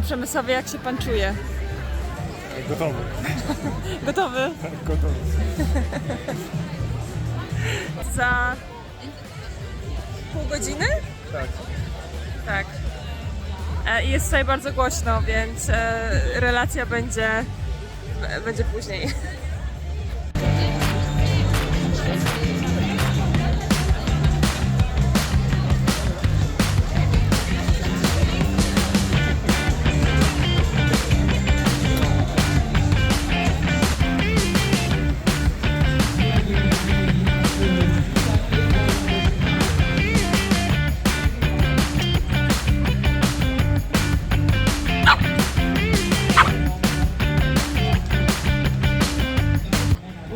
Przemysłowie, jak się pan czuje? Gotowy. Gotowy? Gotowy. Za pół godziny? Tak. Tak. E, jest tutaj bardzo głośno, więc e, relacja będzie, będzie później.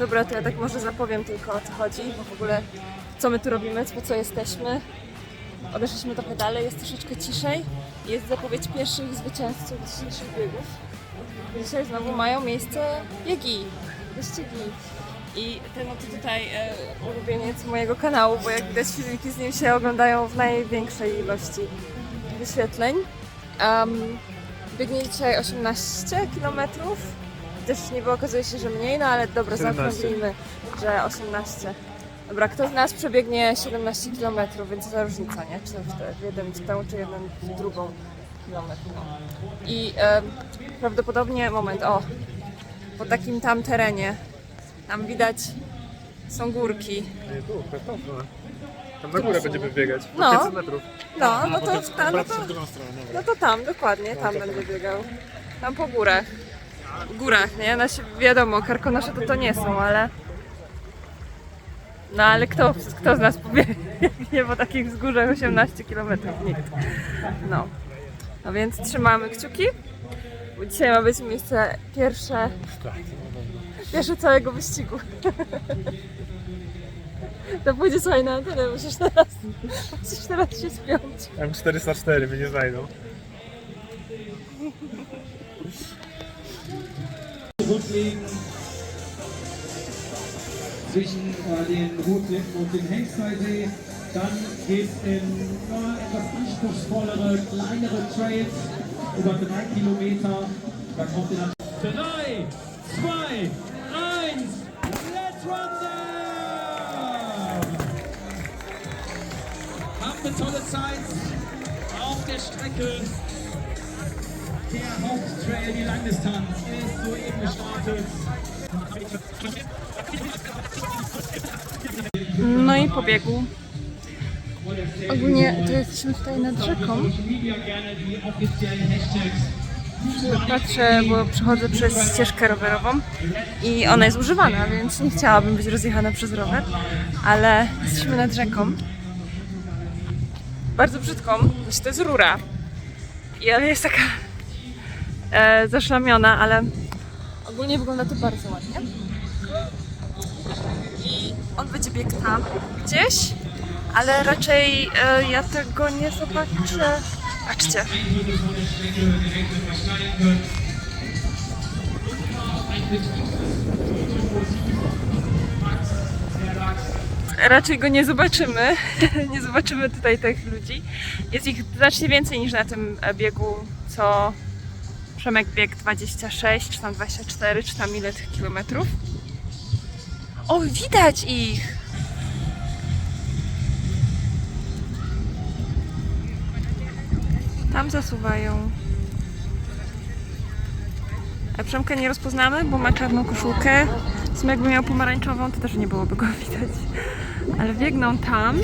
Dobra, to ja tak może zapowiem tylko o co chodzi, bo w ogóle co my tu robimy, po co jesteśmy. Odeszliśmy trochę dalej, jest troszeczkę ciszej. Jest zapowiedź pierwszych zwycięzców dzisiejszych biegów. Dzisiaj znowu mają miejsce biegi, wyścigi. I ten oto tutaj e, ulubieniec mojego kanału, bo jak widać filmiki z nim się oglądają w największej ilości wyświetleń. Um, biegnie dzisiaj 18 km. Też niby okazuje się, że mniej, no ale dobra, 17. zaokrąglimy, że 18. Dobra, kto z nas przebiegnie 17 km, więc za różnica, nie? Czy w, jeden w tę, czy jeden w drugą kilometr. No. I em, prawdopodobnie, moment, o, po takim tam terenie, tam widać są górki. Nie, tu, tą. Tam na górę będziemy biegać. No. 500 metrów. No, no to, Potem ta, no to, no to tam, dokładnie, tam będę biegał. Tam po górach. Górach, nie? No wiadomo, karkonosze to to nie są, ale... No ale kto, kto z nas pobiegnie po takich wzgórzach 18 km? Nikt. No. No więc trzymamy kciuki. Bo dzisiaj ma być miejsce pierwsze, pierwsze całego wyścigu. To pójdzie słuchaj na antenę, musisz teraz, musisz teraz się spiąć. M404 mnie nie znajdą. Zurücklegen zwischen äh, den Rotlippen und dem Hengsteisee. Dann geht es in ja, etwas anspruchsvollere, kleinere Trails über drei Kilometer. Da kommt ihr dann. Drei, zwei, eins, let's run down! Habt eine tolle Zeit auf der Strecke. Der Haupttrail, die Langdistanz, ist soeben gestartet. No i pobiegł. Ogólnie to jesteśmy tutaj nad rzeką. Patrzę, bo przechodzę przez ścieżkę rowerową i ona jest używana, więc nie chciałabym być rozjechana przez rower, ale jesteśmy nad rzeką. Bardzo brzydką, znaczy to jest rura. I ona jest taka e, zaszlamiona, ale ogólnie wygląda to bardzo ładnie. I on będzie biegł tam gdzieś, ale raczej e, ja tego nie zobaczę. Patrzcie. raczej go nie zobaczymy. nie zobaczymy tutaj tych ludzi. Jest ich znacznie więcej niż na tym e, biegu, co Przemek biegł 26, czy tam 24, czy tam ile tych kilometrów. O, widać ich! Tam zasuwają. A Przemka nie rozpoznamy, bo ma czarną koszulkę. W sumie jakby miał pomarańczową, to też nie byłoby go widać. Ale biegną tam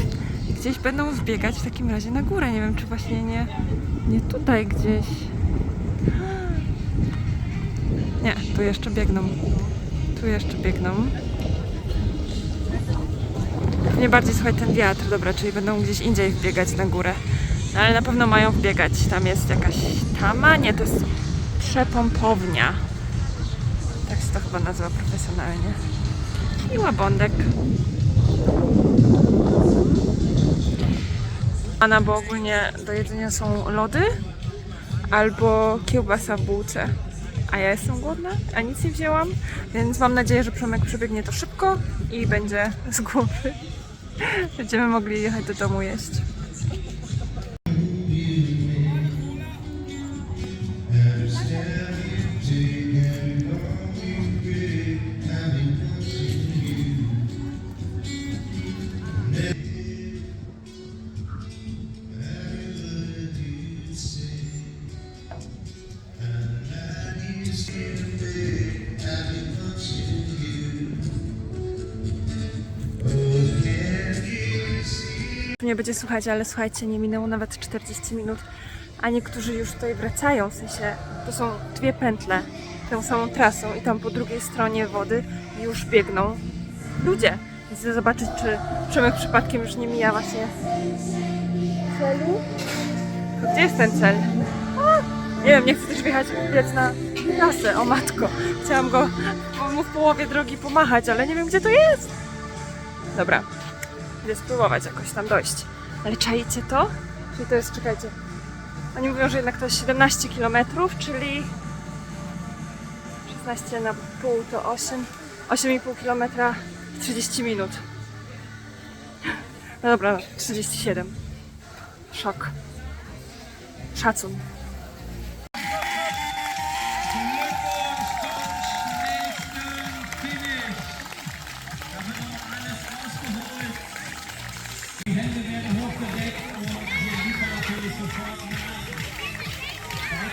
i gdzieś będą zbiegać w takim razie na górę. Nie wiem, czy właśnie nie, nie tutaj gdzieś. Nie, tu jeszcze biegną. Tu jeszcze biegną. Nie bardziej słuchaj ten wiatr, dobra, czyli będą gdzieś indziej wbiegać na górę. No ale na pewno mają wbiegać. Tam jest jakaś tama, nie, to jest przepompownia. Tak się to chyba nazywa profesjonalnie. I łabądek. Ana, bo ogólnie do jedzenia są lody albo kiełbasa w bułce. A ja jestem głodna, a nic nie wzięłam, więc mam nadzieję, że Przemek przebiegnie to szybko i będzie z głowy. Będziemy mogli jechać do domu jeść. Nie będzie słuchać, ale słuchajcie, nie minęło nawet 40 minut, a niektórzy już tutaj wracają, w sensie to są dwie pętle tą samą trasą i tam po drugiej stronie wody już biegną ludzie. Chcę zobaczyć, czy Przemek przypadkiem już nie mija właśnie celu. Gdzie jest ten cel? A, nie wiem, nie chcę też wjechać biec na trasę, o matko. Chciałam go mu w połowie drogi pomachać, ale nie wiem, gdzie to jest. Dobra, Idę spróbować jakoś tam dojść. Ale czajcie to? Czyli to jest, czekajcie. Oni mówią, że jednak to jest 17 km, czyli 16 na pół to 8. 8,5 km 30 minut. No dobra, no, 37. Szok. Szacun.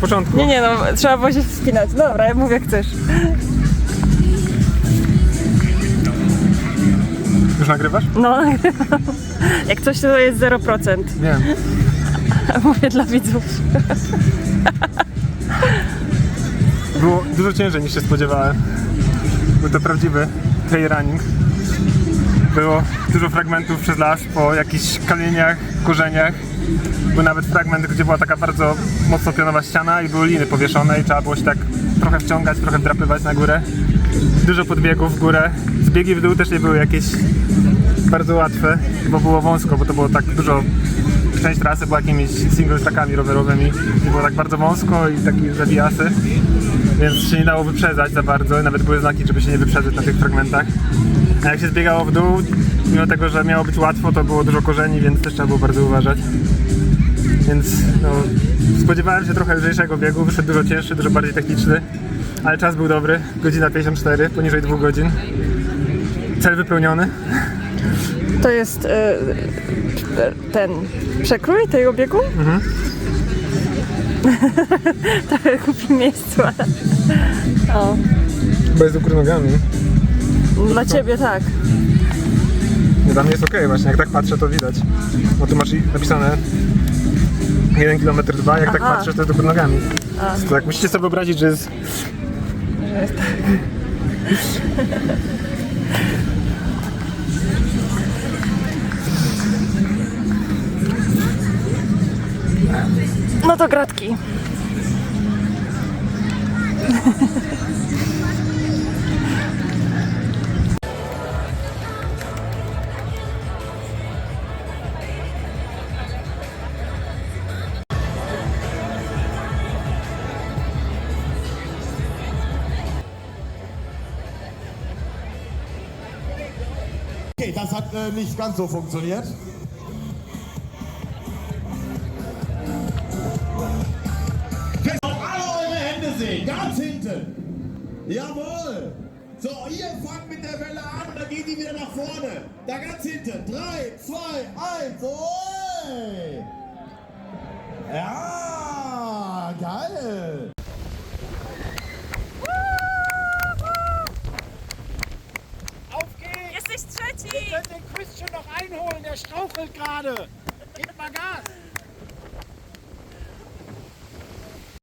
początku. Nie, nie, no trzeba było się wspinać. Dobra, ja mówię jak chcesz. Już nagrywasz? No, jak coś to jest 0%. Wiem. Mówię dla widzów. Było dużo ciężej niż się spodziewałem. Był to prawdziwy trail running. Było dużo fragmentów przez las po jakichś kamieniach, korzeniach. Był nawet fragment, gdzie była taka bardzo mocno pionowa ściana i były liny powieszone i trzeba było się tak trochę wciągać, trochę wdrapywać na górę. Dużo podbiegów w górę. Zbiegi w dół też nie były jakieś bardzo łatwe, bo było wąsko, bo to było tak dużo część trasy była jakimiś single trackami rowerowymi i było tak bardzo wąsko i takie zawijasy, więc się nie dało wyprzedzać za bardzo, nawet były znaki, żeby się nie wyprzedzać na tych fragmentach. A jak się zbiegało w dół, mimo tego, że miało być łatwo, to było dużo korzeni, więc też trzeba było bardzo uważać. Więc no, spodziewałem się trochę lżejszego biegu, wyszedł dużo cięższy, dużo bardziej techniczny, ale czas był dobry, godzina 54, poniżej 2 godzin. Cel wypełniony. To jest e, ten przekrój tego biegu? Mhm. Trochę kupi miejscu, ale... O, Bez do góry nogami. dla ciebie tak. Dla mnie jest okej właśnie, jak tak patrzę to widać. Bo tu masz napisane 1 km 2, jak tak Aha. patrzysz to jest góry nogami. To tak musicie sobie wyobrazić, że jest... No to gratki. Okay, das hat äh, nicht ganz so funktioniert. Alle eure Hände sehen, ganz hinten. Jawohl. So, ihr fangt mit der Welle an und dann geht die wieder nach vorne. Da ganz hinten. 3, 2, 1. Oi. Ja, Gnade